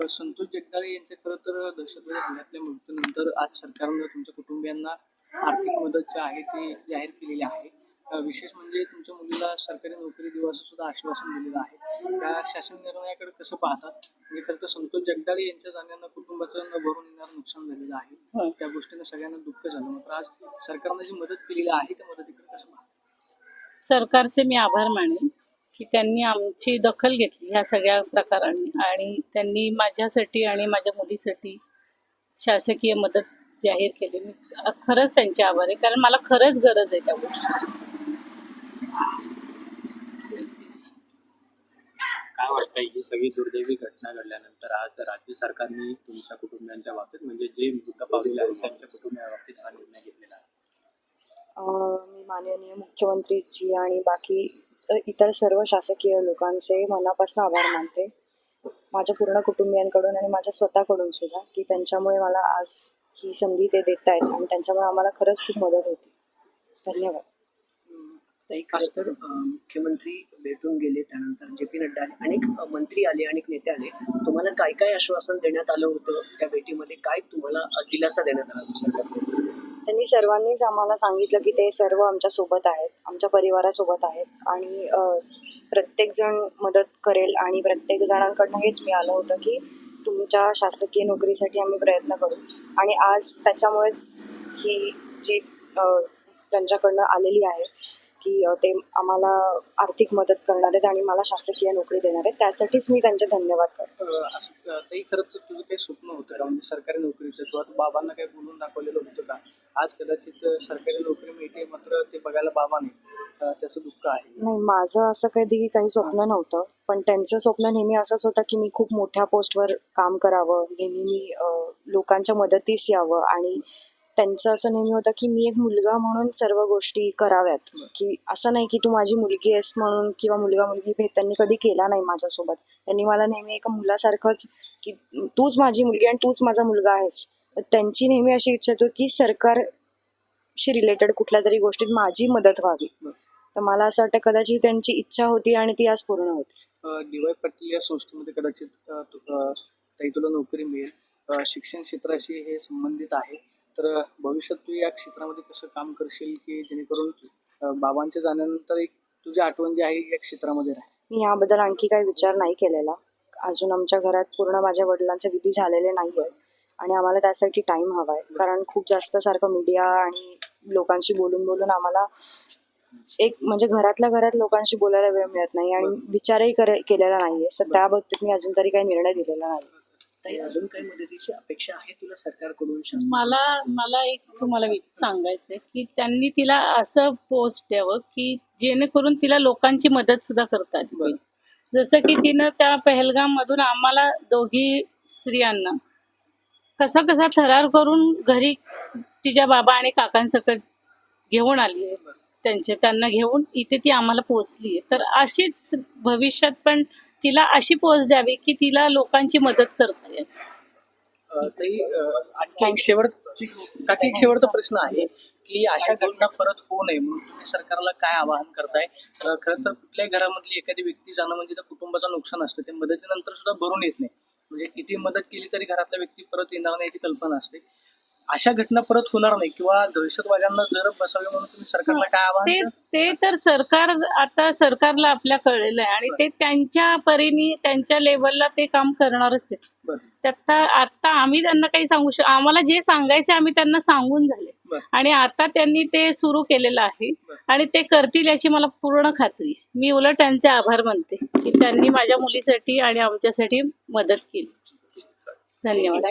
संतोष जगदाळे यांच्या खरं तर दहशतवादी हल्ल्यातल्या मृत्यूनंतर आज सरकारनं तुमच्या कुटुंबियांना आर्थिक मदत जी आहे ती जाहीर केलेली आहे. विशेष म्हणजे तुमच्या मुलीला सरकारी नोकरी देऊ असं सुद्धा आश्वासन दिलेलं आहे. त्या शासन निर्णयाकडे कसं पाहतात? म्हणजे खरं तर संतोष जगदाळे यांच्या जाण्यानं कुटुंबाचं न भरून येणार नुकसान झालेलं आहे. होय. त्या गोष्टीनं सगळ्यांना दुःख झालं. मात्र आज सरकारनं जी मदत केलेली आहे त्या मदतीकडे कसं पाहतात? सरकारचे मी आभार मानेन. की त्यांनी आमची दखल घेतली ह्या सगळ्या प्रकारांनी. आणि त्यांनी माझ्यासाठी आणि माझ्या मुलीसाठी शासकीय मदत जाहीर केली. मी खरंच त्यांचे आभार आहे. कारण मला खरंच गरज आहे त्या गोष्टी काय वाटतं ही सगळी दुर्दैवी घटना घडल्यानंतर आज राज्य सरकारने तुमच्या कुटुंबियांच्या बाबतीत म्हणजे जे मृत पावलेले आहेत त्यांच्या कुटुंबियांबाबतीत हा निर्णय घेतलेला आहे? मी माननीय मुख्यमंत्रीची आणि बाकी इतर सर्व शासकीय लोकांचे मनापासून आभार मानते. माझ्या पूर्ण कुटुंबियांकडून आणि माझ्या स्वतःकडून सुद्धा की त्यांच्यामुळे मला आज ही संधी ते देत आहेत आणि त्यांच्यामुळे आम्हाला खरंच खूप मदत होती. धन्यवाद. ताई खरं तर मुख्यमंत्री भेटून गेले त्यानंतर जे पी नड्डा आले अनेक मंत्री आले अनेक नेते आले. तुम्हाला काय काय आश्वासन देण्यात आलं होतं त्या भेटीमध्ये? काय तुम्हाला दिलासा देण्यात आला त्यांनी सर्वांनीच आम्हाला सांगितलं की ते सर्व आमच्यासोबत आहेत आमच्या परिवारासोबत आहेत आणि प्रत्येक जण मदत करेल आणि प्रत्येक जणांकडनं हेच मिळालं होतं की तुमच्या शासकीय नोकरीसाठी आम्ही प्रयत्न करू. आणि आज त्याच्यामुळेच ही जी त्यांच्याकडनं आलेली आहे की ते आम्हाला आर्थिक मदत करणार आहेत आणि मला शासकीय नोकरी देणार आहेत त्यासाठीच मी त्यांचे धन्यवाद करतो. असं खरंच तुझं काही स्वप्न होतं म्हणजे सरकारी नोकरीचं? किंवा बाबांना काही बोलून दाखवलेलं होतं का? आज कदाचित सरकारी नोकरी मिळते मात्र ते बघायला बाबा नाही त्याचं दुःख आहे. नाही माझं असं कधी काही स्वप्न नव्हतं पण त्यांचं स्वप्न नेहमी असंच होतं की मी खूप मोठ्या पोस्टवर काम करावं नेहमी मी लोकांच्या मदतीस यावं आणि त्यांचं असं नेहमी होतं की मी एक मुलगा म्हणून सर्व गोष्टी कराव्यात. की असं नाही की तू माझी मुलगी आहेस म्हणून किंवा मुलगा मुलगी भेट त्यांनी कधी केला नाही माझ्यासोबत. त्यांनी मला नेहमी एका मुलासारखंच की तूच माझी मुलगी आणि तूच माझा मुलगा आहेस. त्यांची नेहमी अशी इच्छा होती की सरकारशी रिलेटेड कुठल्या तरी गोष्टीत माझी मदत व्हावी. तर मला असं वाटतं कदाचित त्यांची इच्छा होती आणि ती आज पूर्ण होती डी वाय पाटील या संस्थेमध्ये कदाचित ताई तुला नोकरी मिळेल. शिक्षण क्षेत्राशी हे संबंधित आहे. तर भविष्यात तू या क्षेत्रामध्ये कसं काम करशील की जेणेकरून बाबांच्या जाण्यानंतर एक तुझी आठवण जी आहे या क्षेत्रामध्ये राहील? मी याबद्दल आणखी काही विचार नाही केलेला. अजून आमच्या घरात पूर्ण माझ्या वडिलांचे विधी झालेले नाही आहेत आणि आम्हाला त्यासाठी टाइम हवा आहे कारण खूप जास्त सारखं मीडिया आणि लोकांशी बोलून बोलून आम्हाला एक म्हणजे घरातल्या घरात लोकांशी बोलायला वेळ मिळत नाही आणि विचारही करे- केलेला नाहीये. तर त्या बाबतीत मी अजून तरी काही निर्णय दिलेला नाही. ताई अजून काही मदतीची अपेक्षा आहे तुला सरकारकडून शासन मला मला एक तुम्हाला वि- सांगायचंय की त्यांनी तिला असं पोस्ट द्यावं की जेणेकरून तिला लोकांची मदत सुद्धा करता येईल जसं की तिनं त्या पहलगाम मधून आम्हाला दोघी स्त्रियांना कसा कसा थरार करून घरी तिच्या बाबा आणि काकांसकट घेऊन आली आहे. त्यांचे त्यांना घेऊन इथे ती आम्हाला पोहोचली आहे. तर अशीच भविष्यात पण तिला अशी पोच द्यावी की तिला लोकांची मदत करता येईल. आणखी एक शेवटची काकी एक शेवटचा प्रश्न आहे की अशा घटना परत होऊ नये म्हणून तुम्ही सरकारला काय आवाहन करताय? खरं तर कुठल्याही घरामधली एखादी व्यक्ती जाणं म्हणजे त्या कुटुंबाचं नुकसान असतं. ते मदतीनंतर सुद्धा भरून येत नाही. म्हणजे किती मदत केली तरी घरातला व्यक्ती परत येणार नाही याची कल्पना असते. अशा घटना परत होणार नाही किंवा दहशतवाद्यांना जर बसावे म्हणून तुम्ही सरकारला काय आवाहन ते तर सरकार आता सरकारला आपल्या कळलेलं आहे आणि ते त्यांच्या परीने त्यांच्या लेवलला ते काम करणारच आहे. त्यात आता आम्ही त्यांना काही सांगू शक आम्हाला जे सांगायचे आम्ही त्यांना सांगून झाले. आणि आता त्यांनी ते सुरू केलेलं आहे. आणि ते करतील याची मला पूर्ण खात्री. मी उलट त्यांचे आभार मानते की त्यांनी माझ्या मुलीसाठी आणि आमच्यासाठी मदत केली. धन्यवाद.